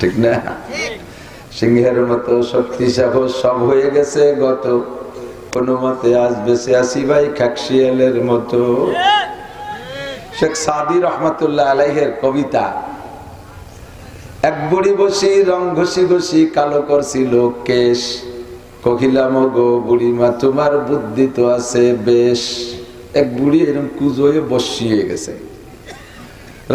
ঠিক না? সিংহের মতো শক্তি সাহস সব হয়ে গেছে গত। কোনো মতে আজ বেঁচে আসি ভাই খাকশিয়ালের মতো। শেখ সাদি রহমতুল্লাহ আলাইহের কবিতা। এক বুড়ি বসি রং ঘষি ঘষি কালো করছিল কেশ। কহিলাম গো বুড়িমা, তোমার বুদ্ধি তো আছে বেশ। এক বুড়ি এরকম কুজো হয়ে বসিয়ে গেছে।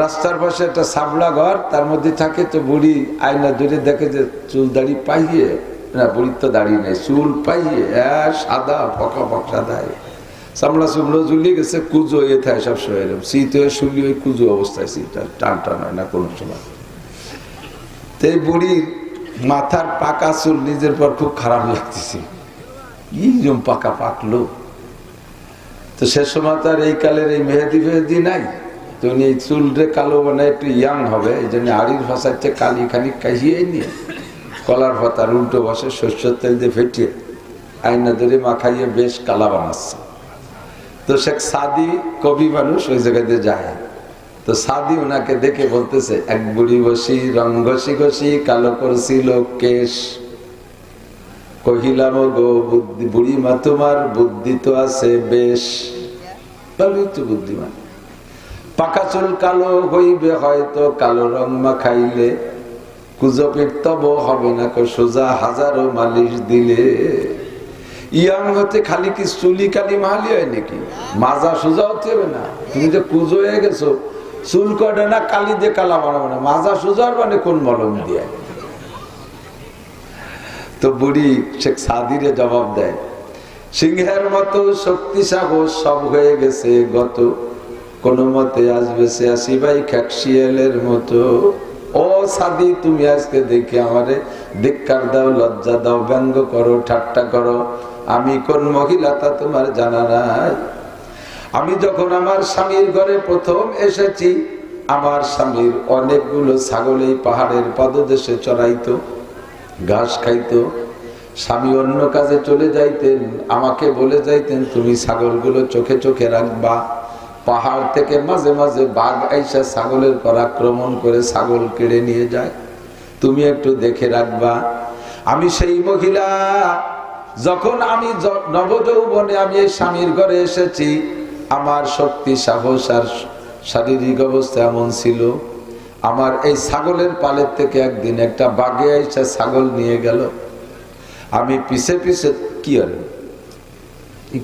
রাস্তার পাশে একটা সাবলা ঘর, তার মধ্যে থাকে তো বুড়ি আয়না ধরে দেখে যে চুল দাড়ি পাইয়ে, না, বুড়ির তো দাড়ি নেই, চুল পাইয়ে হ্যাঁ সাদা ফকা ফক সাদা সামলা সুমলো ঝুলিয়ে গেছে, কুজো হয়ে থাকে সবসময় এরকম শীত হয়ে শুলি ওই কুজো অবস্থায় শীত টান টান হয় না কোনো সময়। তো এই বুড়ির মাথার পাকা চুল নিজের পর খুব খারাপ লাগতেছে। ইরম পাকা পাকলো তো সে সময় তো আর এই কালের এই মেহেদি ফেহেদি নাই। তো উনি এই চুলরে কালো মানে একটু ইয়াং হবে, এই জন্য আড়ির ভাষার চেয়ে কালি খালি কাহিয়ে নিয়ে কলার পাতার উল্টো বসে শস্যের তেল দিয়ে ফেটিয়ে আইনা ধরে মাখাইয়ে বেশ কালা বানাচ্ছে। তো শেখ সাদি কবি মানুষ, ওই জায়গাতে যায়। তো সাদি ওনাকে দেখে বলতেছে, এক বুড়ি বসি, রং ঘষি ঘষি, কালো করছিল কেশ। কহিলাম গো বুদ্ধি বুড়ি মা তোমার বুদ্ধি তো আছে বেশ। বুদ্ধিমান। পাকা চুল কালো হইবে হয়তো কালো রং মাখাইলে। কুজো তব হবে না কো সোজা হাজারো মালিশ দিলে। ইয়াং হতে খালি কি চুলি কালি মাহালি হয় নাকি? মাজা সোজা হতে হবে না। তুমি যে কুজো হয়ে গেছো, চুল কটে না কালি দিয়ে কালা বানাবো না? মাজা সোজা মানে কোন মলম দিয়ে? তো বুড়ি শেখ সাদিরে জবাব দেয়, সিংহের মতো শক্তি সাহস সব হয়ে গেছে গত কোন মতে আসবে সে আসি ভাই খ্যাকশিয়ালের মতো। ও সাদি, তুমি আজকে দেখে আমারে ধিক্কার দাও, লজ্জা দাও, ব্যঙ্গ করো, ঠাট্টা করো। আমি কোন মহিলা তা তোমার জানা নাই। আমি যখন আমার স্বামীর ঘরে প্রথম এসেছি, আমার স্বামীর অনেকগুলো ছাগল এই পাহাড়ের পদদেশে চড়াইত, ঘাস খাইতো। স্বামী অন্য কাজে চলে যাইতেন, আমাকে বলে যাইতেন, তুমি ছাগলগুলো চোখে চোখে রাখবা। পাহাড় থেকে মাঝে মাঝে বাঘ আইসা ছাগলের পর আক্রমণ করে ছাগল কেড়ে নিয়ে যায়। তুমি একটু দেখে রাখবা, আমি সেই মহিলা, যখন আমি নবযৌবনে আমি এই স্বামীর ঘরে এসেছি, আমার শক্তি, সাহস আর শারীরিক অবস্থা এমন ছিল। আমার এই ছাগলের পালের থেকে একদিন একটা বাঘে আইসা ছাগল নিয়ে গেল। আমি পিছে পিছে, কি আর?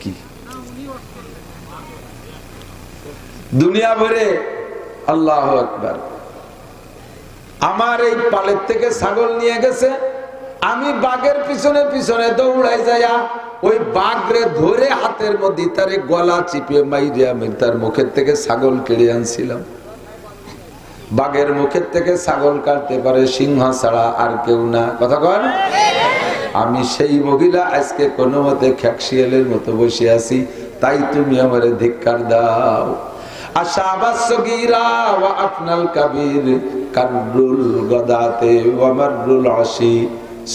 কি? দুনিয়া ভরে আল্লাহ একবার আমার এই পালের থেকে ছাগল নিয়ে গেছে, আমি বাঘের পিছনে পিছনে দৌড়াই যাইয়া ওই বাঘরে ধরে হাতের মধ্যে তারে গলা চিপে মাইরে আমি তার মুখের থেকে ছাগল কেড়ে আনছিলাম। বাঘের মুখের থেকে ছাগল কাটতে পারে সিংহ ছাড়া আর কেউ না। কথা কন? আমি সেই মহিলা, আজকে কোনো মতে খ্যাকশিয়ালের মতো বসে আছি, তাই তুমি আমার ধিক্কার দাও।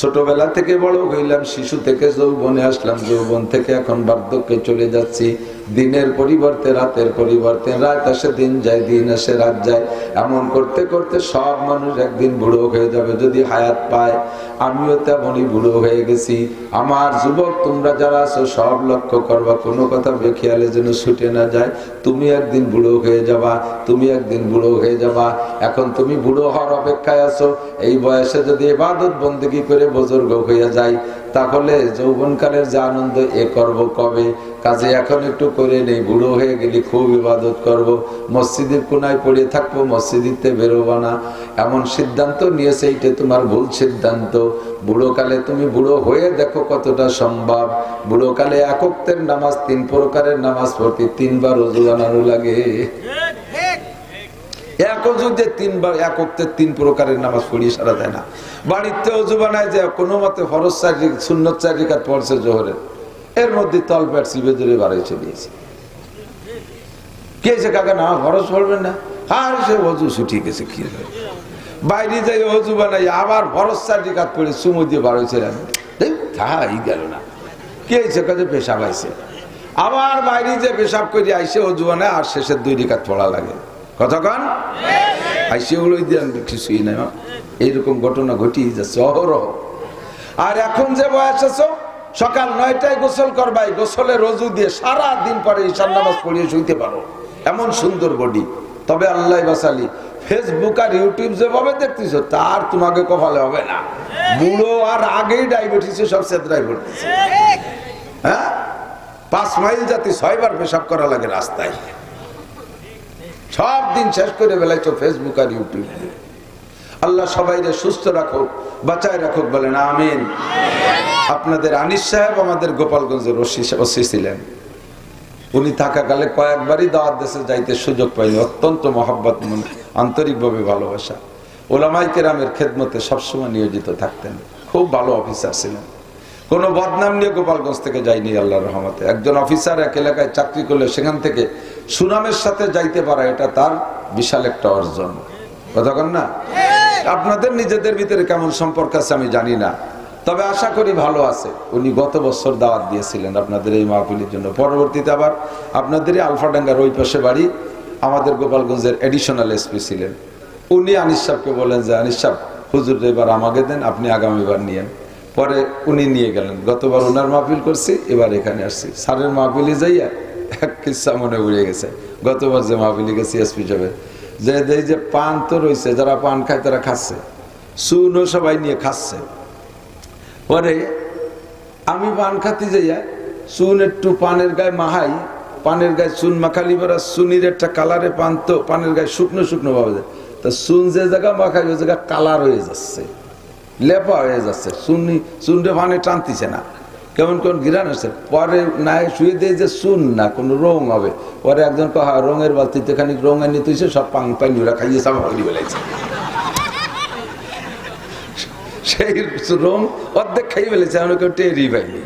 ছোটবেলা থেকে বড় হইলাম, শিশু থেকে যৌবনে আসলাম, যৌবন থেকে এখন বার্ধক্যে চলে যাচ্ছি। দিনের পরিবর্তে, রাতের পরিবর্তে, রাত আসে, দিন যায়, দিন আসে, রাত যায়। এমন করতে করতে সব মানুষ একদিন বুড়ো হয়ে যাবে, যদি হায়াত পায়। আমিও তেমনই বুড়ো হয়ে গেছি। আমার যুবক, তোমরা যারা আছো, সব লক্ষ্য করবা, কোনো কথা বেখেয়ালে যেন ছুটে না যায়। তুমি একদিন বুড়ো হয়ে যাবা, তুমি একদিন বুড়ো হয়ে যাবা। এখন তুমি বুড়ো হওয়ার অপেক্ষায় আছো। এই বয়সে যদি এবাদত বন্দেগি করে বুজুর্গ হয়ে যায় তাহলে যৌবনকালের যে আনন্দ, এ করব কবে? কাজে এখন একটু করে নেই, বুড়ো হয়ে গেলি খুব ইবাদত করব। মসজিদের কোনায় পড়ে থাকব, মসজিদিতে বেরোবো না। এমন সিদ্ধান্ত নিয়েছে, এইটা তোমার ভুল সিদ্ধান্ত। বুড়োকালে তুমি বুড়ো হয়ে দেখো কতটা সম্ভব। বুড়োকালে একক্তের নামাজ, তিন প্রকারের নামাজ পড়তে তিনবার অজু বানানো লাগে। এক বাড়িতে যে কোনো মতে সুন্নত চারি কাত পড়ছে এর মধ্যে না? আর সে গেছে কি বাইরে যাই অজু বানাই, আবার ফরজ চারি কাত পড়ে সুমু দিয়ে বাড়াইছিলেন তাই গেল না। কে সে কাজে পেশাব আইছে? আবার বাইরে যে পেশাব করে, আইসে অজু বানায়, আর শেষের দুই রিকাত পড়া লাগে। কতক্ষণ আইসে উড়ই দিয়ে কিছুই নাই এইরকম ঘটনা ঘটিয়ে যাচ্ছে, অহরহ। আর এখন যে বয়স আছো, সকাল নয়টায় গোসল করবাই গোসলে রজু দিয়ে সারা দিন পরে ঈশান নামাজ পড়িয়ে শুইতে পারো। এমন সুন্দর বডি। তবে আল্লাহ বাসালি ফেসবুক আর ইউটিউব যেভাবে দেখতেছো, তার তোমাকে কপালে হবে না। বুড়ো আর আগেই ডায়াবেটিসে সব সেদ্রাই পড়তেছে হ্যাঁ? পাঁচ মাইল জাতি ছয়বার পেশাব করা লাগে রাস্তায়। সব দিন শেষ করে বেলাইছো ফেসবুক আর ইউটিউব। আল্লাহ সবাইরে সুস্থ রাখুক, বাঁচায় রাখুক, বলেন আমিন। আপনাদের আনিস সাহেব আমাদের গোপালগঞ্জের ওসি ছিলেন। উনি থাকাকালে কয়েকবারই দাওয়াত দেশে যাইতে সুযোগ পাইনি। অত্যন্ত মহাব্বত, মনে আন্তরিকভাবে ভালোবাসা। ওলামাই কেরামের খেদমতে সবসময় নিয়োজিত থাকতেন। খুব ভালো অফিসার ছিলেন। কোনো বদনাম নিয়ে গোপালগঞ্জ থেকে যায়নি আল্লাহ রহমতে। একজন অফিসার এক এলাকায় চাকরি করলে সেখান থেকে সুনামের সাথে যাইতে পারা, এটা তার বিশাল একটা অর্জন। কতক্ষণ না? আপনাদের নিজেদের ভিতরে কেমন সম্পর্ক আছে আমি জানি না। তবে আশা করি ভালো আছে। উনি গত বছর দাওয়াত দিয়েছিলেন আপনাদের এই মাহফিলের জন্য। পরবর্তীতে আবার আপনাদের এই আলফাডাঙ্গার ওই পাশে বাড়ি আমাদের গোপালগঞ্জের এডিশনাল এসপি ছিলেন। উনি আনিস সাহেবকে বলেন যে, আনিস সাহেব, হুজুর, এবার আমাকে দেন, আপনি আগামীবার নিয়েন। পরে উনি নিয়ে গেলেন। গতবার ওনার মাহফিল করছি, এবার এখানে আসছি। স্যারের মাহফিলে যাইয়া এক কিসা মনে উড়ে গেছে। গতবার যে মাহফিলে গেছি এসপি যাবে যে যে পান তো রয়েছে যারা পান খায় তারা খাচ্ছে। সুনও সবাই নিয়ে খাচ্ছে। পরে আমি পান খাতে যাইয়া চুন একটু পানের গায়ে মাহাই পানের গায়ে চুন মাখালি বেড়া চুনির একটা কালারে পান তো পানের গায়ে শুকনো শুকনো পাওয়া যায়। তা চুন যে জায়গা মাখাই, ওই জায়গা কালার হয়ে যাচ্ছে, লেপা হয়ে যাচ্ছে, চুনি চুনটা পানে টানতিছে না। কেমন কেমন গিরান আছে পরে না শুয়ে দিয়ে যে চুন না, কোনো রং হবে। পরে একজন কহা রঙের বালতিতে খানিক রং এনে তুইছে সব পাং পানি ওরা খাইয়ে সাফা করে বেলাইছে। সেই রং অর্ধেক খাই ফেলেছে আমরা কেউ টেরই পাইনি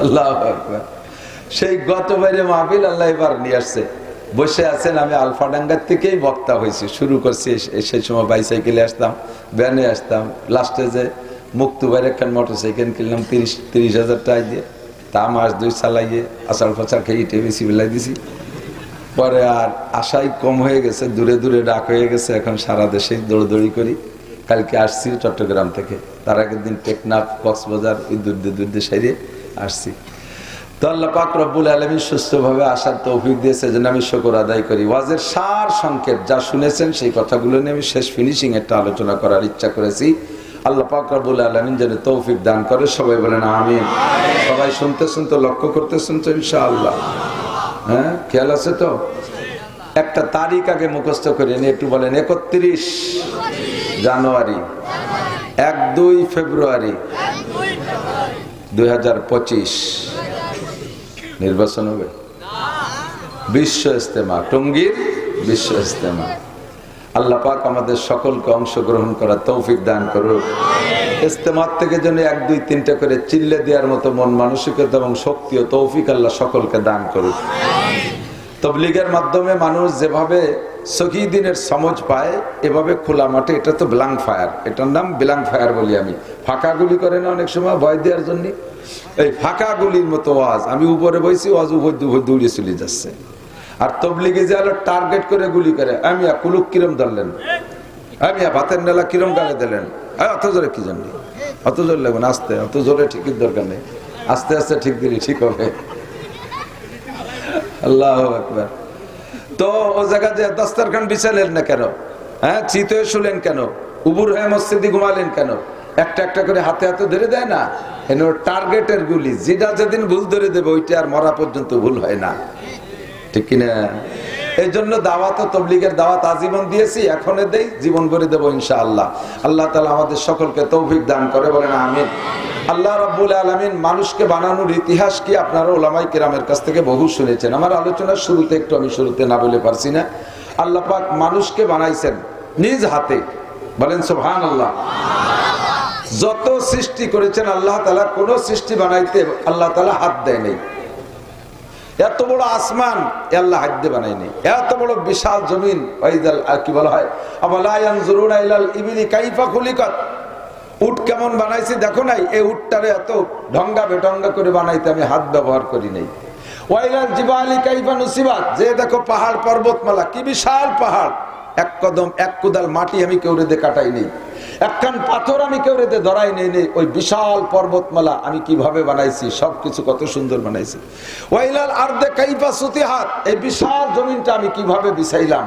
আল্লাহ সেই গত বাইরে মাহফিল আল্লাহ এবার নিয়ে আসছে। বসে আছেন আমি আলফাডাঙ্গার থেকেই বক্তা হয়েছি, শুরু করছি সেই সময় বাইসাইকেলে আসতাম ভ্যানে আসতাম লাস্টে যে মুক্তবাইয়ের একখান মোটর সাইকেল কিনলাম, তিরিশ তিরিশ হাজার টাকা দিয়ে, তা মাস দুই চালাইয়ে আষাঢ় ফাঁচার খেয়ে ইটে বেশি বেলাই দিছি পরে আর আশাই কম হয়ে গেছে, দূরে দূরে ডাক হয়ে গেছে, এখন সারা দেশে দৌড়দৌড়ি করি। কালকে আসছি চট্টগ্রাম থেকে। তার আগের দিন টেকনাফ, কক্সবাজার ওই দূর দিয়ে দূর দিয়ে সাইডে আসছি। তো আল্লাহ পাক রব্বুল আলমী সুস্থভাবে আসার তৌফিক দিয়েছে, যেন আমি শকর আদায় করি। ওয়াজের সার সংক্ষেপ যা শুনেছেন, সেই কথাগুলো নিয়ে আমি শেষ ফিনিশিং একটা আলোচনা করার ইচ্ছা করেছি। আল্লাহ পাক রব্বুল আলমিন যেন তৌফিক দান করে, সবাই বলেন আমিন। সবাই শুনতে শুনতে লক্ষ্য করতে শুনতে ইনশাআল্লাহ। হ্যাঁ খেয়াল আছে তো? একটা তারিখ আগে মুখস্থ করে একটু বলেন, একত্রিশ জানুয়ারি, এক দুই ফেব্রুয়ারি দুই হাজার পঁচিশ। নির্বাচন হবে? বিশ্ব ইস্তেমা টঙ্গীর বিশ্ব ইস্তেমা আল্লাহ পাক আমাদের সকলকে অংশগ্রহণ করার তৌফিক দান করুক। ইস্তেমার থেকে যেন এক, দুই, তিনটা করে চিল্লে দেওয়ার মতো মন মানসিকতা এবং শক্তি ও তৌফিক আল্লাহ সকলকে দান করুক। তবলিগের মাধ্যমে মানুষ যেভাবে সহিদিনের সমজ পায়, এভাবে খোলা মাঠে, এটা তো ব্লাঙ্ক ফায়ার এটার নাম ব্লাঙ্ক ফায়ার বলি আমি। ফাঁকা গুলি করে না অনেক সময়, ভয় দেওয়ার জন্য। এই ফাঁকা গুলির মতো ওয়াজ আমি উপরে বইছি ওয়াজ উপর দৌড়ে চলে যাচ্ছে। আর তবলিগে যে আলো টার্গেট করে গুলি করে, আমি কুলুক কিরম ধরলেন? আমি ভাতের নেলা কিরম গালে দিলেন? অত জোরে কি জানি? অত জোরে লাগবে না, আস্তে, অত জোরে ঠিকই দরকার নেই। আস্তে আস্তে ঠিক দিলি, ঠিক হবে। আল্লাহ আকবার। তো ও জায়গা যে দস্তারখান বিছালেন না কেন? হ্যাঁ চিত হয়ে শুলেন কেন? উবুর হয়ে মসজিদি ঘুমালেন কেন? একটা একটা করে হাতে হাতে ধরে দেয় না? এন টার্গেটের গুলি, যেটা যেদিন ভুল ধরে দেবে, ওইটা আর মরা পর্যন্ত ভুল হয় না। ঠিক কিনা? এই জন্য দাওয়াত তবলিগের দাওয়াত আজীবন দিয়েছি এখনও দেই, জীবন ভরে দেবো ইনশাআল্লাহ। আল্লাহ আল্লাহ তালা আমাদের সকলকে তৌফিক দান করে বলেন, আমিন। আল্লাহ রাব্বুল আলমিন মানুষকে বানানোর ইতিহাস কি আপনারা ওলামাই কেরামের কাছ থেকে বহু শুনেছেন? আমার আলোচনার শুরুতে একটু আমি শুরুতে না বলে পারছি না। আল্লাহ পাক মানুষকে বানাইছেন নিজ হাতে। বলেন সোহান আল্লাহ যত সৃষ্টি করেছেন, আল্লাহ তালা কোন সৃষ্টি বানাইতে আল্লাহ তালা হাত দেয় নেই। এত বড় আসমান আল্লাহ হাদ্দে বানায়নি। এত বড় বিশাল জমিন, ওয়াইদাল কি বলা হয়? ইলাল ইবিলি কাইফা খুলিকাত। উট কেমন বানাইছি দেখো নাই? এই উটটারে এত ঢঙ্গা বেঢঙ্গা করে বানাইতে আমি হাত ব্যবহার করি নাই। ওয়াইলাল জিবালি কাইফা নুসিবাত। যে দেখো পাহাড় পর্বতমালা, কি বিশাল পাহাড়। এক কদম, এক কুদাল মাটি আমি কেউ রেদে কাটাই নেই একখান পাথর আমি কেউ রেদে ধরাই নেই নেই। ওই বিশাল পর্বতমালা আমি কীভাবে বানাইছি? সবকিছু কত সুন্দর বানাইছি। ওয়াইলাল আর্দে কাইফা সুতিহাত, এই বিশাল জমিনটা আমি কীভাবে বিছাইলাম?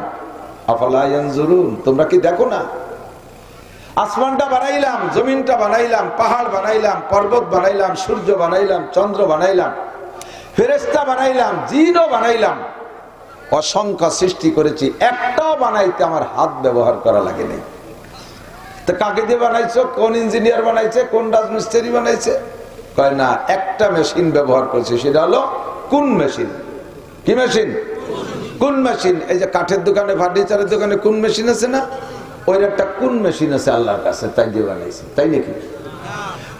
তোমরা কি দেখো না? আসমানটা বানাইলাম, জমিনটা বানাইলাম, পাহাড় বানাইলাম, পর্বত বানাইলাম, সূর্য বানাইলাম, চন্দ্র বানাইলাম ফেরেস্তা বানাইলাম, জিনও বানাইলাম। অসংখ্য সৃষ্টি করেছি। একটাও বানাইতে আমার হাত ব্যবহার করা লাগে নাই। তো কাকে দিয়ে বানাইছো কোন ইঞ্জিনিয়ার বানাইছে কোন রাজমিস্ত্রি বানাইছে কয় না একটা মেশিন ব্যবহার করছে সেটা হলো কোন মেশিন কি মেশিন কোন মেশিন এই যে কাঠের দোকানে ফার্নিচারের দোকানে কোন মেশিন আছে না ওই একটা কোন মেশিন আছে আল্লাহর কাছে তাই দিয়ে বানাইছে তাই নাকি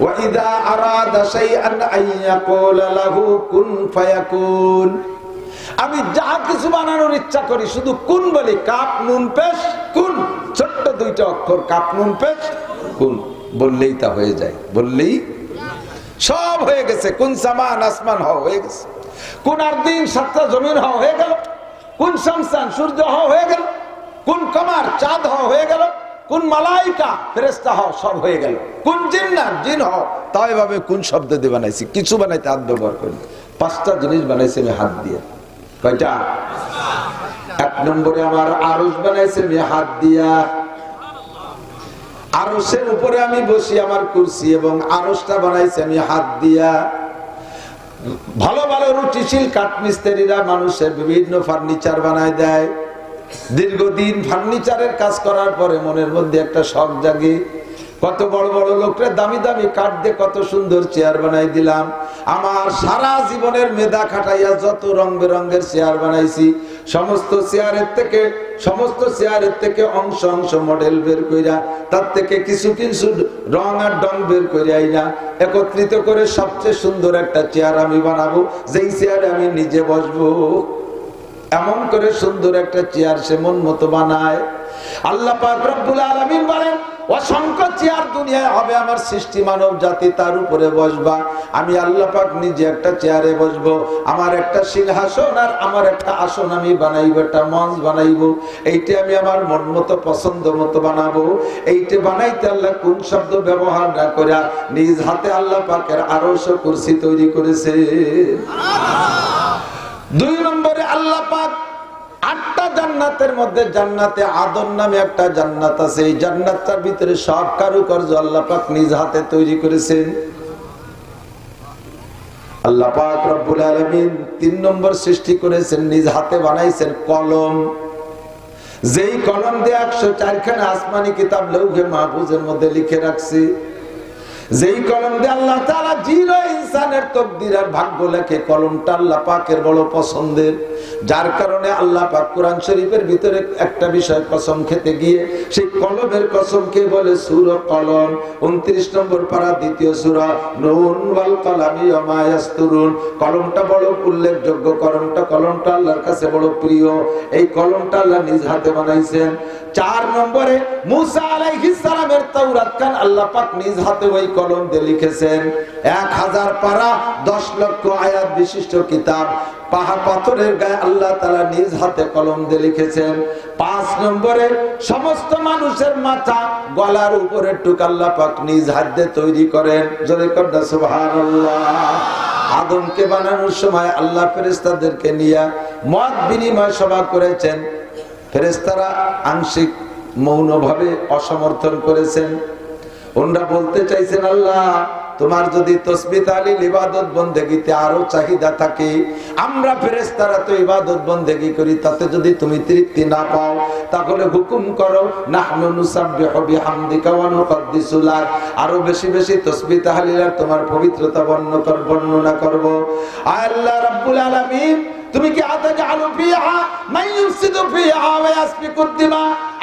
وَإِذَا أَرَادَ شَيْئًا أَن يَقُولَ لَهُ كُن فَيَكُونُ আমি যা কিছু বানানোর ইচ্ছা করি শুধু কোন বলি কাপ নুন পেশ কোন ছোট্ট দুইটা অক্ষর, কাপ নুন পেশ কোন বললেই তা হয়ে যায়। বললেই সব হয়ে গেছে। কোন সামান আসমান হওয়া হয়ে গেছে। কোন আর দিন সাতটা জমিন হওয়া হয়ে গেল। কোন সংস্থান সূর্য হওয়া হয়ে গেল। কোন কমার চাঁদ হওয়া হয়ে গেল। কোন মালাইকা ফেরেস্তা হও সব হয়ে গেল। কোন জিন্নার জিন হও তাও এভাবে কোন শব্দ দিয়ে বানাইছি? কিছু বানাইতে হাত ব্যবহার করি পাঁচটা জিনিস বানাইছি আমি হাত দিয়ে। কয়টা? এক নম্বরে আমার আরস বানাইছে আমি হাত দিয়া। আরসের উপরে আমি বসি আমার কুরসি এবং আরসটা বানাইছে আমি হাত দিয়া। ভালো ভালো রুটিশীল কাঠমিস্ত্রিরা মানুষের বিভিন্ন ফার্নিচার বানায় দেয়। দীর্ঘদিন ফার্নিচারের কাজ করার পরে মনের মধ্যে একটা শখ জাগে। কত বড় বড় লোকরা দামি দামি কাঠ দিয়ে কত সুন্দর চেয়ার বানাই দিলাম। আমার সারা জীবনের মেধা খাটাইয়া যত রং বেরঙ্গের চেয়ার বানাইছি, সমস্ত চেয়ারের থেকে, সমস্ত চেয়ারের থেকে অংশ অংশ মডেল বের কইরা, তার থেকে কিছু কিছু রং আর ডং বের করিয়াই না একত্রিত করে সবচেয়ে সুন্দর একটা চেয়ার আমি বানাবো, যেই চেয়ারে আমি নিজে বসবো। এমন করে সুন্দর একটা চেয়ার সে মন মতো বানায়। আল্লাহ পাক রব্বুল আলামিন বলেন অসংখ্য চেয়ার দুনিয়ায় হবে আমার সৃষ্টি মানব জাতি, তার উপরে বসবা। আমি আল্লাহ নিজে একটা চেয়ারে বসবো, আমার একটা সিংহাসন আর আমার একটা আসন আমি বানাইবো, একটা মঞ্চ বানাইবো। এইটা আমি আমার মন মতো, পছন্দ মতো বানাবো। এইটা বানাইতে কোন শব্দ ব্যবহার না করে নিজ হাতে আল্লাহ পাকের আরও কুরসি তৈরি করেছে। দুই নম্বরে আল্লাহ পাক আটটা জান্নাতের মধ্যে জান্নাতে আদম নামে একটা জান্নাত আছে। এই জান্নাতটার ভিতরে সব কারুকার্য আল্লাহ পাক নিজ হাতে তৈরি করেছেন। আল্লাহ পাক রব্বুল আলামিন তিন নম্বর সৃষ্টি করেছেন, নিজ হাতে বানাইছেন কলম। যেই কলম দিয়ে একশো চারখানা আসমানি কিতাব লৌহে মাহফুজের মধ্যে লিখে রাখছি। যেই কলম দিয়ে আল্লাহ তাআলা জিরো ইনসানের তকদির আর ভাগ্য লেখে, কলমটা আল্লাহ পাকের বড় পছন্দের। যার কারণে আল্লাহ পাক কোরআন শরীফের ভিতরে একটা বিষয় কসম খেতে গিয়ে, সেই কলমের কসমকে বলে সুর কলম। উনত্রিশ নম্বর পারা, দ্বিতীয় সুরা, নুন ওয়াল কলামি ইয়াসতুরুন। কলমটা বড় উল্লেখযোগ্য, কলমটা কলমটা আল্লাহর কাছে বড় প্রিয়। এই কলমটা আল্লাহ নিজ হাতে বানাইছেন। চার নম্বরে মুসা আলাইহিস সালামের তাওরাত কান আল্লাহ পাক নিজ হাতে ওই কলম দিয়ে লিখেছেন, এক হাজার পারা দশ লক্ষ আয়াত বিশিষ্ট কিতাব। পাহাড় পাথরের গায়ে আল্লাহ তালা নিজ হাতে কলম দিয়ে লিখেছেন, পাঁচ নম্বরে, সমস্ত মানুষের মাথা গলার উপরে টুক আল্লাহ পাক নিজ হাত দিয়ে তৈরি করেন। জোরে কন্যা সুবহানাল্লাহ। আদমকে বানানোর সময় আল্লাহ ফেরেস্তাদেরকে নিয়ে মত বিনিময় সভা করেছেন। ফেরেস্তারা আংশিক মৌনভাবে অসমর্থন করেছেন। ওনরা বলতে চাইছেন আল্লাহ? তোমার যদি তসবি তালিল ইবাদত বন্দেগিতে আরও চাহিদা থাকে, আমরা ফেরেস্তারা তো ইবাদত বন্দেগি করি, তাতে যদি তুমি তৃপ্তি না পাও, তাহলে হুকুম করো আরও বেশি বেশি তসবি তাহলিল আর তোমার পবিত্রতা বর্ণনা বর্ণনা করব। আল্লাহ রাব্বুল আলামিন, তুমি কি আতাজালু ফিহা? মান ইউফসিদু ফিহা ওয়া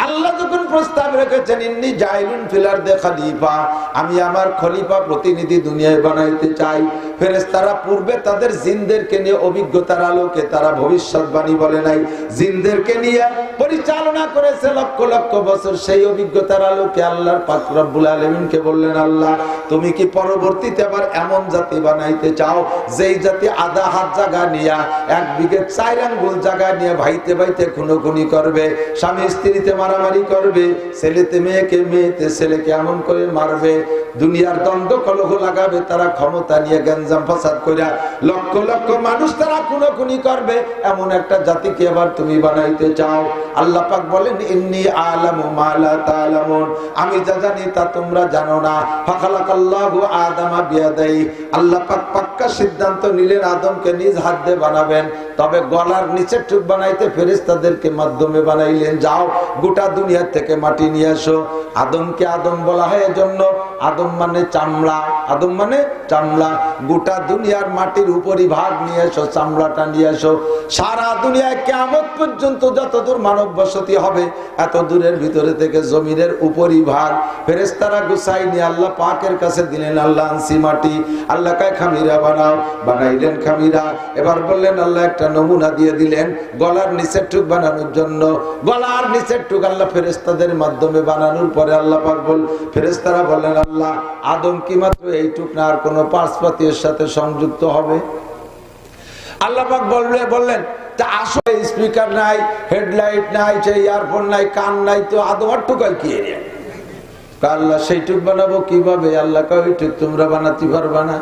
আল্লাহ যখন প্রস্তাব রেখেছেন, ইন্নি জাইলুন ফিলার দে খলিফা আমি আমার খলিফা প্রতিনিধি দুনিয়ায় বানাইতে চাই। ফেরেশতারা পূর্বে তাদের জিনদেরকে নিয়ে অভিজ্ঞতার আলোকে তারা ভবিষ্যৎবাণী বলে নাই। জিনদেরকে নিয়ে পরিচালনা করেছে লক্ষ লক্ষ বছর। সেই অভিজ্ঞতার আলোকে আল্লাহর পাক রব্বুল আলামিনকে বললেন, আল্লাহ, তুমি কি পরবর্তীতে আবার এমন জাতি বানাইতে চাও, যেই জাতি আধা হাত জায়গা নিয়া, এক বিঘে চার আঙ্গুল জায়গা নিয়ে ভাইতে ভাইতে খুনোখুনি করবে? স্বামী স্ত্রীতে মারামারি করবে, ছেলেতে মেয়েকে মেয়েতে ছেলেকে এমন করে মারবে, দুনিয়ার দ্বন্দ্ব কলহ লাগাবে, তারা ক্ষমতা নিয়ে গ্যাঞ্জাম ফাসাদ কইরা লক্ষ লক্ষ মানুষ তারা খুনোখুনি করবে। এমন একটা জাতিকে আবার তুমি বানাইতে চাও। আল্লাহ পাক বলেন, ইন্নি আলামু মালা তালামুন আমি যা জানি তা তোমরা জানো না। ফাখালাকাল্লাহু আদামা বিয়াদাই। আল্লাহ পাক পাক্কা সিদ্ধান্ত নিলেন, আদমকে নিজ হাত দিয়ে বানাবেন। তবে গলার নিচের টুক বানাইতে ফেরেশতাদেরকে মাধ্যমে বানাইলেন। যাও, গোটা দুনিয়া থেকে মাটি নিয়ে আসো। আদমকে আদম বলা হয় এজন্য। আদম মানে চামড়া। আদম মানে চামড়া। গোটা দুনিয়ার মাটির উপরই ভাগ নিয়ে এসো চামড়াটা নিয়ে এসো সারা দুনিয়ায় কেমন পর্যন্ত যতদূর মানব বসতি হবে এত দূরের ভিতরে থেকে জমিনের উপরই ভাগ। ফেরেস্তারা গুসাই নিয়ে আল্লাহ পাকের কাছে দিলেন, আল্লাহ আনসি মাটি। আল্লাহ কায়, খামিরা বানাও। বানাইলেন খামিরা। এবার বললেন, আল্লাহ, একটা নমুনা দিয়ে দিলেন গলার নিচের টুক বানানোর জন্য। গলার নিচের টুক আল্লাহ ফেরেস্তাদের মাধ্যমে বানানোর পরে আল্লাহ পাক বল ফেরেস্তারা বললেন, আল্লাহ, আদম কি মাত্র এইটুক না আর কোনো পার্সপাতি সাথে সংযুক্ত হবে? আল্লাহ পাক বললে, বললেন, তা আসলে স্পিকার নাই, হেডলাইট নাই সেই ইয়ারফোন নাই, কান নাই, তো আদম আর টুকাই কি এরিয়া? আল্লাহ, সেইটুক বানাবো কীভাবে? আল্লাহ কয়টুক তোমরা বানাতে পারবা না।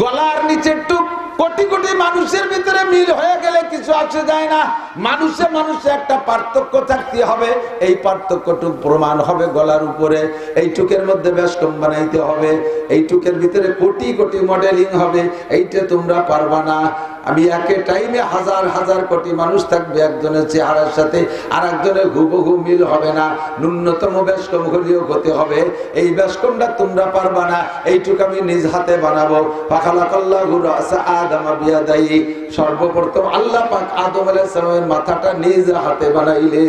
গলার নিচের টুক কোটি কোটি মানুষের ভিতরে মিল হয়ে গেলে কিছু আসে যায় না। মানুষে মানুষে একটা পার্থক্য থাকতে হবে। এই পার্থক্যটুক প্রমাণ হবে গলার উপরে। এই টুকের মধ্যে বেশ কম বানাইতে হবে। এই টুকের ভিতরে কোটি কোটি মডেলিং হবে। এইটা তোমরা পারবা না। আমি একে টাইমে হাজার হাজার কোটি মানুষ থাকবে, একজনের চেহারার সাথে আর একজনের হুবহু মিল হবে না, ন্যূনতম বেশকম হলেও হতে হবে। এই বেশকমটা তোমরা পারবা না, এইটুকু আমি নিজ হাতে বানাবো। সর্বপ্রথম আল্লাহ পাক আদম আলাইহিস সালামের মাথাটা নিজ হাতে বানাইলে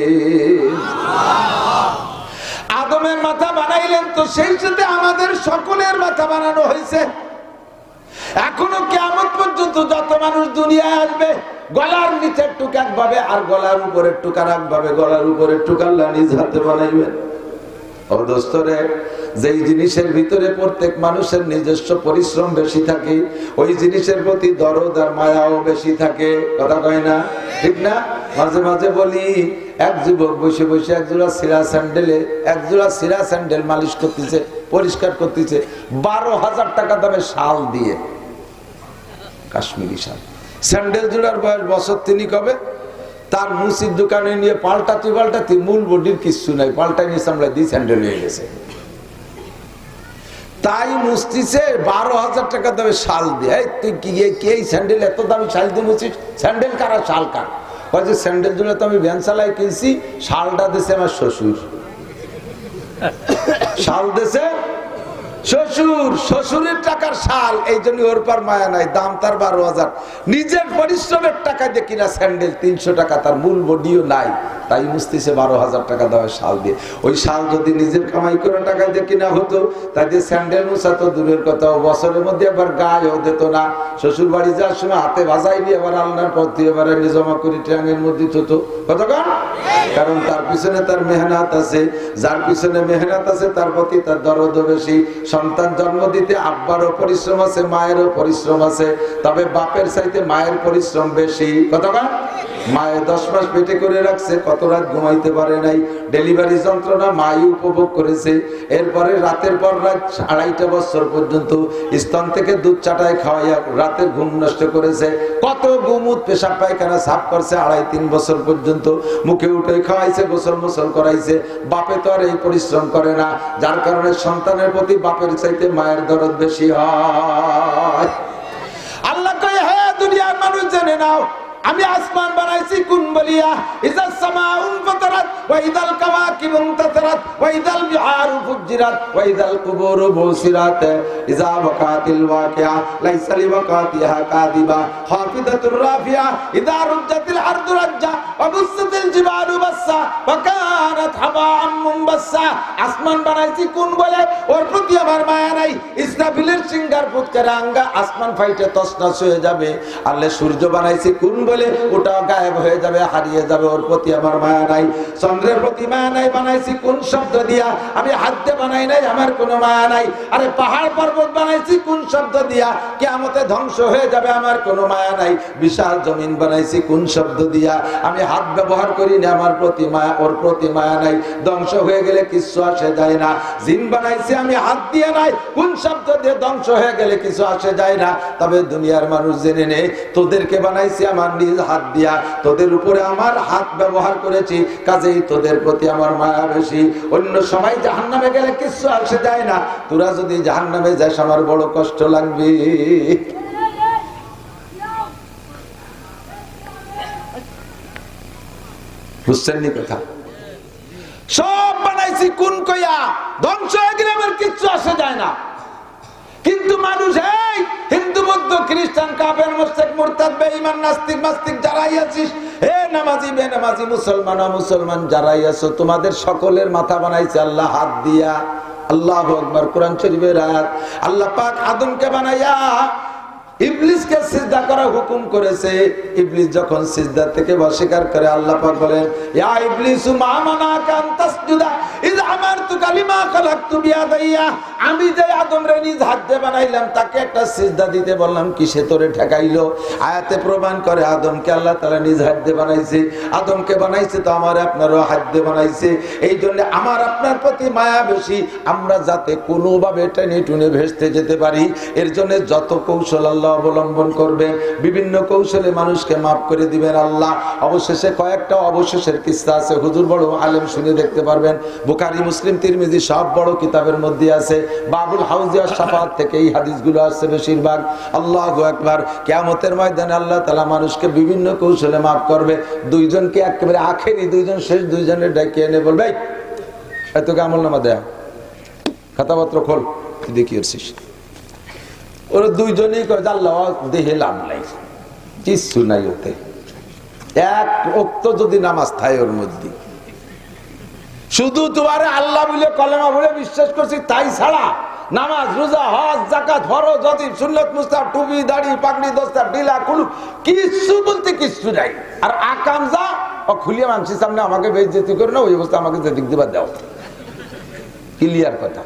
আদমের মাথা বানাইলেন, তো সেই সাথে আমাদের সকলের মাথা বানানো হয়েছে। এখনও কেমন পর্যন্ত যত মানুষ দুনিয়ায় আসবে, গলার নিচের টুক একভাবে আর গলার উপরের টুক আর একভাবে, গলার উপরের টুক আল্লাহ নিজ হাতে বানাইবেন। অদস্তরে যেই জিনিসের ভিতরে প্রত্যেক মানুষের নিজস্ব পরিশ্রম বেশি থাকে, ওই জিনিসের প্রতি দরদ আর মায়াও বেশি থাকে। কথা কয় না? ঠিক না? মাঝে মাঝে বলি, এক যুবক বসে বসে এক জোড়া সিরা স্যান্ডেলে, এক জোড়া সিরা স্যান্ডেল মালিশ করতেছে, পরিষ্কার করতেছে, বারো হাজার টাকা দামে শাল দিয়ে। কাশ্মীরি শাল। স্যান্ডেল জোড়ার বয়স বছর তিনি কবে তার মুসির দোকানে নিয়ে পাল্টাতে পাল্টাতে মূল বডির কিচ্ছু নাই। পাল্টাই নিয়ে আমরা, দিয়ে স্যান্ডেল হয়ে গেছে। তাই মুস্তিছে বারো হাজার টাকা দামে শাল দিয়ে তুই কি, এই স্যান্ডেল, এত দামি শাল দিয়ে মুছিস? স্যান্ডেল কারা শাল কার? যে স্যান্ডেল জুড়ে তো আমি ভ্যান চালাই কিনছি, শালটা দেশে আমার শ্বশুর। শাল দেশে শ্বশুর, শ্বশুরের টাকার শাল, এই জন্য ওর পর মায়া নাই, দাম তার বারো হাজার। নিজের পরিশ্রমের টাকা দিয়ে কিনা স্যান্ডেল, তিনশো টাকা, তার মূল বডিও নাই। তাই মুস্তিছে বারো হাজার টাকা দেওয়া শাল দিয়ে। ওই শাল যদি নিজের কামাই করে টাকা দিয়ে কিনা হতো, তাই দিয়ে স্যান্ডেল মুসা তো দূরের কথা বছরের মধ্যে আবার গায়েও দিত না। শ্বশুর বাড়ি যাওয়ার সময় হাতে ভাজাইনি আবার আল্লাহর পথ দিয়ে এবার এনে জমা করে ট্যাঙ্গের মধ্যে থতো। কতক্ষণ কারণ তার পিছনে তার মেহনত আছে, যার পিছনে মেহনত আছে, তার প্রতি তার দরদ বেশি। সন্তান জন্ম দিতে আব্বারও পরিশ্রম আছে, মায়েরও পরিশ্রম আছে, তবে বাপের চাইতে মায়ের পরিশ্রম বেশি। কতক্ষণ মায়ের দশ মাস পেটে করে রাখছে, কত রাত ঘুমাইতে পারে নাই। ডেলিভারি যন্ত্রণা মাই উপভোগ করেছে। এরপরে রাতের পর রাত আড়াইটা বছর পর্যন্ত স্তন থেকে দুধ চাটায় খাওয়াইয়া রাতের ঘুম নষ্ট করেছে। কত গুমুত পেশাব পায়খানা সাফ করছে আড়াই তিন বছর পর্যন্ত। মুখে উঠে খাওয়াইছে, গোসল মোসল করাইছে। বাপে তো আর এই পরিশ্রম করে না। যার কারণে সন্তানের প্রতি বাপের চাইতে মায়ের দরদ বেশি হয়। আল্লাহ কয়ে হ্যাঁ দুনিয়ার মানুষ জেনে নাও আমি আসমান বানাইছি কোন বলিয়া। ইজাস সামাউন ফাতারাত, ওয়া ইদাল কাওয়াকিবুন তাতারা সুইরাত ওয়াইদাল বিহারু ফুজিরাত ওয়াইদাল কুবুরু বুসিরাত। ইযা ওয়াকাতিল ওয়াকিয়া, লাইসা লিওয়াকাতিহা কাযিবা খাফিদাতুর রাফিয়া ইযা রুজ্জাতিল আরদু রাজ্জা, ওয়া বুসসাতিল জিবালু বাসসা, ওয়া কানাত হাবাআম মুনবাসসা আসমান বানাইছি কোন বলে, ওর প্রতি আমার মায়া নাই। ইসরাফিলের সিঙ্গার ফুৎকারে আঙ্গা আসমান ফাইটে তছনছ হয়ে যাবে। আল্লাহ সূর্য বানাইছি কোন বলে ওটা গায়েব হয়ে যাবে, হারিয়ে যাবে, ওর প্রতি আমার মায়া নাই। চন্দ্রের প্রতি মায়া নাই, বানাইছি কোন শব্দ দিয়া? আমি হাত দিয়ে বানাই নাই, আমার কোনো মায়া নাই। আরে পাহাড় পর্বত বানাইছি, কোন শব্দ দিয়া? কেমতে ধ্বংস হয়ে যাবে, আমার কোনো মায়া নাই। বিশাল জমিন বানাইছি, কোন শব্দ দিয়া? আমি হাত ব্যবহার করি না, আমার প্রতি মায়া, ওর প্রতি মায়া নাই। ধ্বংস হয়ে গেলে কিছু আসে যায় না। জিন বানাইছি, আমি হাত দিয়ে নাই, কোন শব্দ দিয়ে ধ্বংস হয়ে গেলে কিছু আসে যায় না। তবে দুনিয়ার মানুষ জেনে নেই তোদেরকে বানাইছি, আমার নিজ হাত দিয়া, তোদের উপরে আমার হাত ব্যবহার করেছি, কাজেই তোদের প্রতি আমার মায়া বেশি। অন্য সময় জাহান নামে গেলে কিছু আসে যায় না। তোরা যদি জাহান নামে যাস, আমার বড় কষ্ট লাগবে। কোন কইয়া ধ্বংস হয়ে গেলে কিচ্ছু আসে যায় না। কিন্তু মানুষ এই হিন্দু, বৌদ্ধ, খ্রিস্টান কাপের মোস্তেক মোরতাদ, বেঈমান, নাস্তিক, মাস্তিক যারাই আছিস হে নামাজি, বে নামাজি, মুসলমান ও মুসলমান যারাই আছো, তোমাদের সকলের মাথা বানাইছে আল্লাহ, হাত দিয়া। আল্লাহ আকবার, কোরআন শরীফের আয়াত। আল্লাহ পাক আদমকে বানাইয়া ইবলিসকে সিজদা করা হুকুম করেছে। ইবলিস যখন সিজদা থেকে অস্বীকার করে, আল্লাহ পাক বলেন, ইয়া ইবলিসু মা মানাকা আন তাসজুদা ইয আমারতুকা লিমা খালাকতু বিয়াদাইয়া আমি যে আদম রে নিজ হাত দিয়ে বানাইলাম, তাকে একটা সিজদা দিতে বললাম কিসে তোরে ঠেকাইলো? আয়াতে প্রমাণ করে আদমকে আল্লাহ তাআলা নিজ হাত দিয়ে বানাইছে। আদমকে বানাইছে তো আমার আপনারও হাত দিয়ে বানাইছে। এই জন্য আমার আপনার প্রতি মায়া বেশি। আমরা যাতে কোনোভাবে টেনে টুনে ভেসতে যেতে পারি। এর জন্য যত কৌশল আল্লাহ অবলম্বন করবে। বিভিন্ন কৌশলে মানুষকে মাফ করে দিবেন আল্লাহ। অবশেষে কয়েকটা অবশেষের কিস্তা আছে। হুজুর বড় আলেম শুনে দেখতে পারবেন। বুখারি মুসলিম তিরমিজি সব বড় কিতাবের মধ্যে আছে। বাবুল হাউজিয়া সাফাত থেকে এই হাদিসগুলো আসছে বেশিরভাগ। আল্লাহ একবার কেয়ামতের ময়দানে আল্লাহ তালা মানুষকে বিভিন্ন কৌশলে মাফ করবে। দুইজনকে একেবারে আখেরি দুইজন শেষ দুইজনের ডেকে এনে বলবে "এই, এত আমল নামা দেয়া। খাতাপত্র খোল তুই দেখি আসছিস ওরা দুইজনেই কয় আল্লাহ দেহে লাভ নাই। কিচ্ছু নাই ওতে। এক অক্ত যদি নামাজ থাকে ওর মধ্যে। শুধু তোমার আল্লাহ বলে, কলেমা বলে বিশ্বাস করছি, তাই ছাড়া নামাজ, রোজা, হজ জাকাত ফরজ যদি সুন্নত মুস্তাব টুপি, দাড়ি, পাগড়ি, দস্তা ডিলা কুলু, কিচ্ছু বলতে কিচ্ছু নাই। আর আকাম যা, ও খুলিয়ে মানসির সামনে আমাকে বেজেতি করে না, ওই অবস্থা আমাকে যেদিক দিবার দাও। ক্লিয়ার কথা।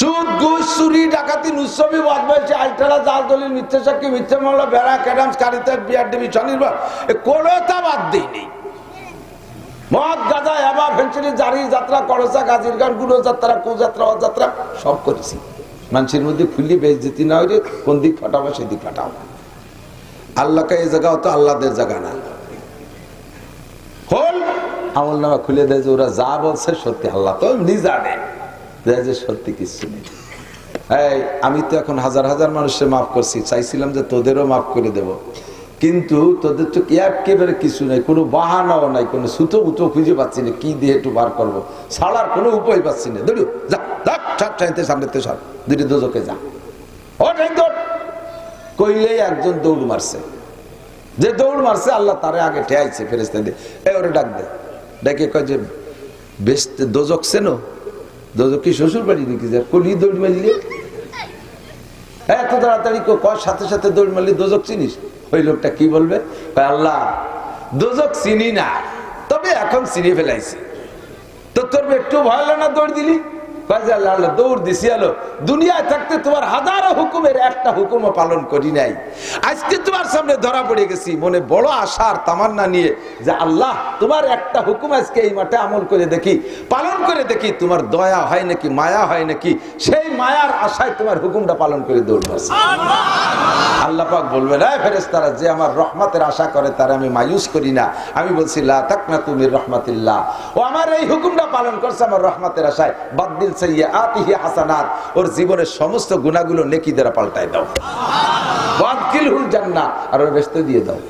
সুদ ঘুষ, চুরি, ডাকাতি নুসবি বদমাইশি আলটারা জাল, দলিল, মিথ্যে সাক্ষী, মিথ্যে মামলা বেড়া ক্যাডামস, কারিতে বিয়ার ডিবি স্বনির্ভর কোনোটা বাদ দিইনি মদ, গাজা, এবা ফেন্সিলি জারি, যাত্রা, করসা, গাজির গান, গুলো যাত্রা কো যাত্রা অযাত্রা, সব করেছি। মানুষের মধ্যে খুললি বেশ যেতে না হইলে কোন দিক ফাটাবো সেদিক ফাটাও আল্লাহকে এই জায়গা তো আল্লাহদের জায়গা না। হল, আমল নামা খুলে দেয় যে ওরা যা বলছে সত্যি, আল্লাহ তো এমনি জানে। যে সত্যি কিছু নেই। এই, আমি তো এখন হাজার হাজার মানুষের মাফ করছি, চাইছিলাম যে তোদেরও মাফ করে দেব। কিন্তু তোদের তো একেবারে কিছু নেই, কোনো বাহানাও নাই, কোনো সুতো উতো খুঁজে পাচ্ছি না, কি দিয়ে একটু বার করব। ছাড়ার কোনো উপায় পাচ্ছি না। দৌড়ু যা যা, ছাড় চাইতে সামনে তো সর দুটো দুজকে যা। কইলেই একজন দৌড় মারছে। যে দৌড় মারছে, আল্লাহ তারে আগে ঠেয়াইছে ফেরেস্তে দিয়ে এ ওরে ডাক দে। ডেকে কয় যে, বেশ দোজক সেনো? দোজক শ্বশুর বাড়ি দেখি যা? কলি দৌড় মারলি? এত তাড়াতাড়ি কয় সাথে সাথে দৌড় মারলি, দোজক চিনিস? ওই লোকটা কি বলবে? আল্লাহ, দোজক চিনি না, তবে এখন চিনি ফেলাইছি। তো তোর একটু ভয় না দৌড় দিলি? পালন করি দেখি তোমার দয়া হয় নাকি, মায়া হয় নাকি, সেই মায়ার আশায় তোমার হুকুমটা পালন করে দৌড় আল্লাহ পাক বলবে না ফেরেস্তারা যে আমার রহমতের আশা করে, তার আমি মায়ুস করি না। আমি বলছি তুমি রহমাতিল্লাহ। ও আমার এই হুকুমটা পালন করছে আমার রহমতের আশায়। সাইয়া আতিহি হাসানাত, ওর জীবনের সমস্ত গুণাগুলো নেকি দ্বারা পাল্টাই দাও। বাদকিল হুল জান্নাত আর ওর ব্যস্ত দিয়ে দাও।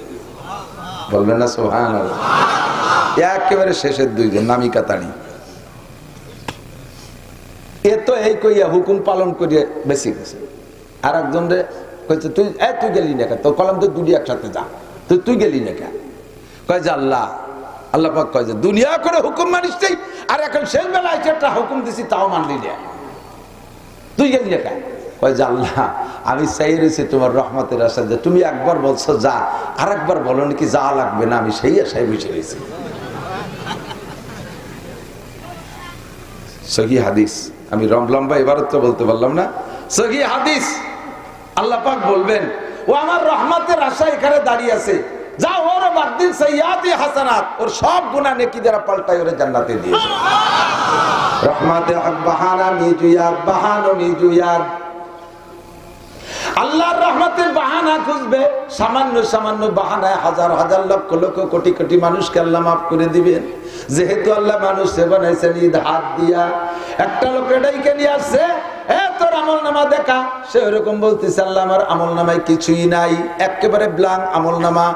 বলবেন না সোহান একেবারে শেষের দুইজন নামিকা তাড়ি এ তো এই কইয়া হুকুম পালন করিয়ে বেশি গেছে। আর একজন রে কইছে, তুই এ তুই গেলি না? তোর কলম তো দুটি একসাথে যা। তুই তুই গেলি না কয় যে, আল্লাহ আল্লাহ পাক কয় যে, দুনিয়া করে হুকুম মানিস আর এখন শেষ বেলায় যে একটা হুকুম দিছি তাও মানলি না। তুই গেলি কেন কয় যে, আল্লাহ, আমি চাই রয়েছি তোমার রহমতের আশা যে, তুমি একবার বলছো যা আর একবার বলো নাকি যা লাগবে না, আমি সেই আশায় বসে রয়েছি। সহি হাদিস। আমি রম লম্বা এবার তো বলতে পারলাম না। সহি হাদিস। আল্লাহ পাক বলবেন, ও আমার রহমতের আশা এখানে দাঁড়িয়ে আছে যা বাদ্দিন সৈয়াদি হাসানাত ওর সব গুণা নেকি দ্বারা পাল্টাই ওরে জান্নাতে দিয়েছে রহমাতে হক বাহানা বাহানো মিজুয়াদ আল্লাহর রহমতের বাহানা খুঁজবে সামান্য সামান্য বাহানায় হাজার হাজার লক্ষ লক্ষ কোটি কোটি মানুষকে আল্লাহ মাফ করে দিবেন। যেহেতু আল্লাহ মানুষ সে বানাইছেন ঈদ হাত দিয়া। একটা লোক এটাইকে নিয়ে আসছে এ তোর আমল নামা দেখা। সে ওরকম বলতেছে আল্লাহ আমার আমল নামায় কিছুই নাই। একেবারে ব্লাং আমল নামা।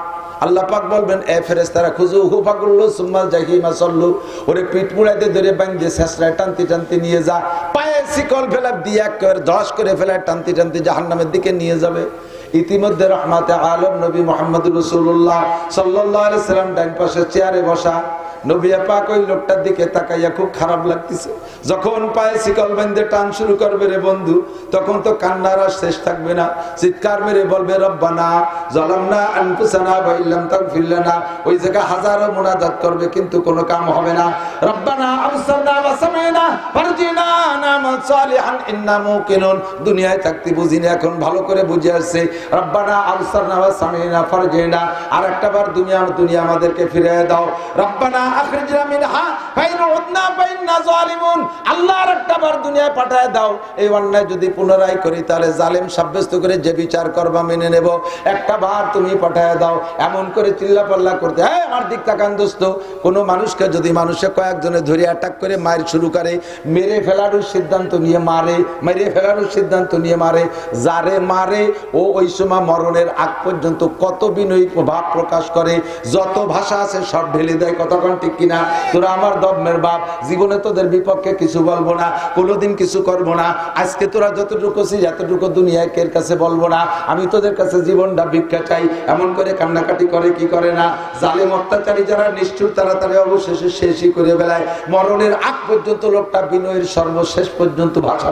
আল্লাহ পাক বলবেন, এ ফেরেস তারা খুঁজু হু ফাকুল্লু সুম্মাল জাহিমা সল্লু। ওরে পিঠ মুড়াইতে ধরে বাঙ্গে শেষরায় টানতে টানতে নিয়ে যা। পায়ে শিকল ফেলা দিয়ে করে দশ করে ফেলায়, টানতে টানতে জাহান্নামের দিকে নিয়ে যাবে। ইতিমধ্যে রহমাতে আলম, নবী মোহাম্মদ রসুল্লাহ সাল্লাহ সাল্লাম ডান পাশে চেয়ারে বসা। তখন তো শেষ থাকবে না। চিৎকার ওই হাজারো মুনাজাত করবে, কিন্তু কোনো কাম হবে না। রব্বানা যদি পুনরায় করি, তাহলে জালেম সাব্যস্ত করে যে বিচার করবা মেনে নেব। একটা বার তুমি পাঠায় দাও। এমন করে চিল্লা পাল্লা করতে হ্যাঁ আমার দিক তাকান দোস্ত। কোনো মানুষকে যদি মানুষে কয়েকজনে ধরে অ্যাটাক করে, মায়ের শুরু করে, মেরে ফেলারও সিদ্ধান্ত নিয়ে মারে, মেরে ফেলারও সিদ্ধান্ত নিয়ে মারে, যারে মারে, ও ওই সময় মরণের আগ পর্যন্ত কত বিনয়ী ভাব প্রকাশ করে, যত ভাষা আছে সব ঢেলে দেয় কতক্ষণ ঠিক কিনা? তোরা আমার দমের বাপ, জীবনে তোদের বিপক্ষে কিছু বলব না, কোনোদিন কিছু করব না, আজকে তোরা যতটুকু ছিস এতটুকু দুনিয়ায় কের কাছে বলব না, আমি তোদের কাছে জীবনটা ভিক্ষা চাই, এমন করে কান্নাকাটি করে, কি করে না? জালেম অত্যাচারী যারা নিষ্ঠুর, তারা তারা অবশেষে শেষই করে বেলায় মরণের আগ পর্যন্ত লোকটা বিনয়ের সর্বশেষ পর্যন্ত ভাষা